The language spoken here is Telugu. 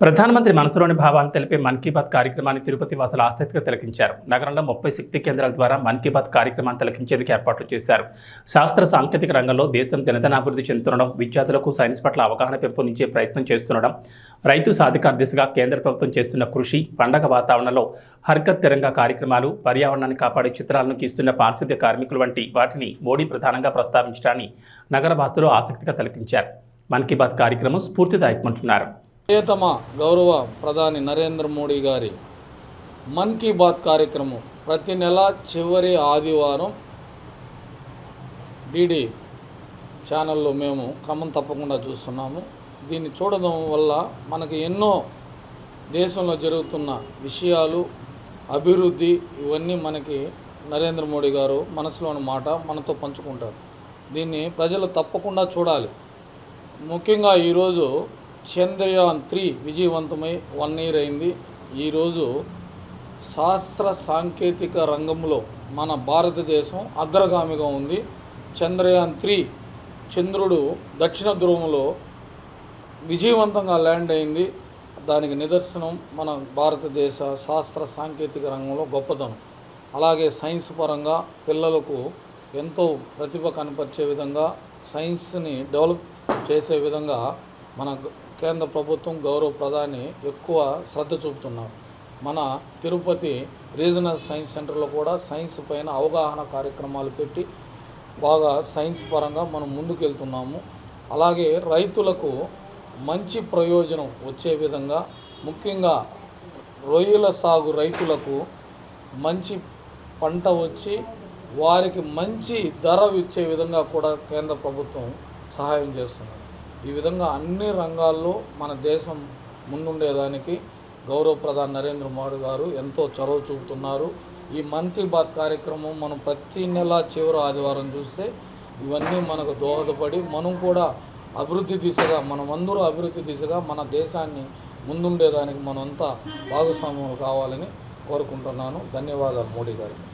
ప్రధానమంత్రి మనసులోని భావాలను తెలిపే మన్ కీ బాత్ కార్యక్రమాన్ని తిరుపతి వాసులు ఆసక్తిగా తిలకించారు. నగరంలో ముప్పై శక్తి కేంద్రాల ద్వారా మన్ కీ బాత్ కార్యక్రమాన్ని తిలకించేందుకు ఏర్పాట్లు చేశారు. శాస్త్ర సాంకేతిక రంగంలో దేశం దినదనాభివృద్ధి చెందుతుండడం విద్యార్థులకు సైన్స్ పట్ల అవగాహన పెంపొందించే ప్రయత్నం చేస్తుండడం రైతు సాధికార దిశగా కేంద్ర ప్రభుత్వం చేస్తున్న కృషి పండగ వాతావరణంలో హర్కత్ తిరంగా కార్యక్రమాలు పర్యావరణాన్ని కాపాడే చిత్రాలను గీస్తున్న పారిశుద్ధ్య కార్మికులు వంటి వాటిని మోడీ ప్రధానంగా ప్రస్తావించడాన్ని నగరవాసులు ఆసక్తిగా తిలకించారు. మన్ కీ బాత్ కార్యక్రమం స్ఫూర్తిదాయకమంటున్నారు. ప్రియతమ గౌరవ ప్రధాని నరేంద్ర మోడీ గారి మన్ కీ బాత్ కార్యక్రమం ప్రతి నెల చివరి ఆదివారం డిడి ఛానల్లో మేము క్రమం తప్పకుండా చూస్తున్నాము. దీన్ని చూడడం వల్ల మనకి ఎన్నో దేశంలో జరుగుతున్న విషయాలు అభివృద్ధి ఇవన్నీ మనకి నరేంద్ర మోడీ గారు మనసులోని మాట మనతో పంచుకుంటారు. దీన్ని ప్రజలు తప్పకుండా చూడాలి. ముఖ్యంగా ఈరోజు చంద్రయాన్ త్రీ విజయవంతమై వన్ ఇయర్ అయింది. ఈరోజు శాస్త్ర సాంకేతిక రంగంలో మన భారతదేశం అగ్రగామిగా ఉంది. చంద్రయాన్ త్రీ చంద్రుడు దక్షిణ ధ్రువంలో విజయవంతంగా ల్యాండ్ అయింది. దానికి నిదర్శనం మన భారతదేశ శాస్త్ర సాంకేతిక రంగంలో గొప్పతనం. అలాగే సైన్స్ పరంగా పిల్లలకు ఎంతో ప్రతిభ కనపరిచే విధంగా సైన్స్ని డెవలప్ చేసే విధంగా మన కేంద్ర ప్రభుత్వం గౌరవ ప్రధాని ఎక్కువ శ్రద్ధ చూపుతున్నారు. మన తిరుపతి రీజనల్ సైన్స్ సెంటర్లో కూడా సైన్స్ పైన అవగాహన కార్యక్రమాలు పెట్టి బాగా సైన్స్ పరంగా మనం ముందుకెళ్తున్నాము. అలాగే రైతులకు మంచి ప్రయోజనం వచ్చే విధంగా ముఖ్యంగా రొయ్యల సాగు రైతులకు మంచి పంట వచ్చి వారికి మంచి ధర ఇచ్చే విధంగా కూడా కేంద్ర ప్రభుత్వం సహాయం చేస్తుంది. ఈ విధంగా అన్ని రంగాల్లో మన దేశం ముందుండేదానికి గౌరవ ప్రధాని నరేంద్ర మోడీ గారు ఎంతో చొరవ చూపుతున్నారు. ఈ మన్ కీ బాత్ కార్యక్రమం మనం ప్రతి నెల చివరి ఆదివారం చూస్తే ఇవన్నీ మనకు దోహదపడి మనం కూడా అభివృద్ధి దిశగా మనమందరూ అభివృద్ధి దిశగా మన దేశాన్ని ముందుండేదానికి మనంతా భాగస్వామ్యం కావాలని కోరుకుంటున్నాను. ధన్యవాదాలు మోడీ గారికి.